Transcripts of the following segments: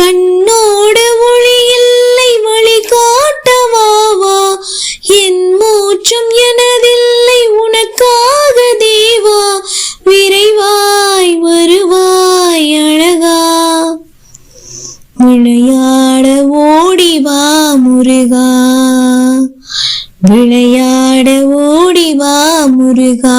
கண்ணோடு ஒளி இல்லை வழி காட்டவாவா என் மூச்சும் எனதில்லை உனக்காக தேவா. விரைவாய் வருவாய் அழகா. விளையாட ஓடிவா முருகா. விளையாட ஓடிவா முருகா.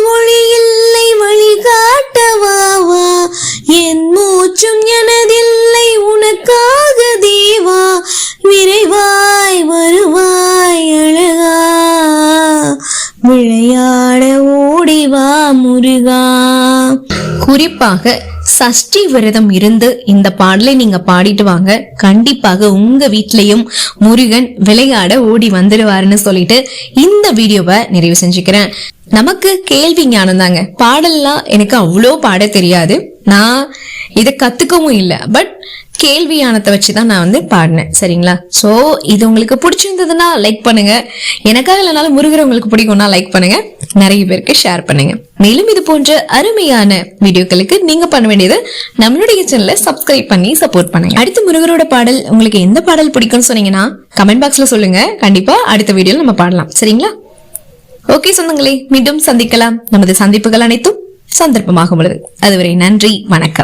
மூச்சும் எனதில்லை உனக்காக தேவா. விரைவாய் வருவாய் அழகா. விளையாட ஓடிவா முருகா. குறிப்பாக சஷ்டி விரதம் இருந்து இந்த பாடலை நீங்க பாடிட்டு வாங்க. கண்டிப்பாக உங்க வீட்லயும் முருகன் விளையாட ஓடி வந்துடுவாருன்னு சொல்லிட்டு இந்த வீடியோவை நிறைவு செஞ்சுக்கிறேன். நமக்கு கேள்வி ஞானம் தாங்க. பாடல்லாம் எனக்கு அவ்வளோ பாட தெரியாது. நான் இதை கத்துக்கவும் இல்லை. பட் கேள்வியானத்தை வச்சு தான் நான் வந்து பாடினேன். சரிங்களா? ஸோ இது உங்களுக்கு பிடிச்சிருந்ததுன்னா லைக் பண்ணுங்க. எனக்காக இல்லைனாலும் முருகர் உங்களுக்கு பிடிக்கும்னா லைக் பண்ணுங்க. நிறைய பேருக்கு ஷேர் பண்ணுங்க. மேலும் இது போன்ற அருமையான வீடியோக்களுக்கு நீங்க பண்ண வேண்டியது நம்மளுடைய சேனலை சப்ஸ்கிரைப் பண்ணி சப்போர்ட் பண்ணுங்க. அடுத்து முருகரோட பாடல் உங்களுக்கு எந்த பாடல் பிடிக்கும்னு சொன்னீங்கன்னா கமெண்ட் பாக்ஸ்ல சொல்லுங்க. கண்டிப்பா அடுத்த வீடியோல நம்ம பாடலாம். சரிங்களா? ஓகே சொந்தங்களே மீண்டும் சந்திக்கலாம். நமது சந்திப்புகள் அனைத்தும் சந்தர்ப்பமாக உள்ளது அதுவரை நன்றி வணக்கம்.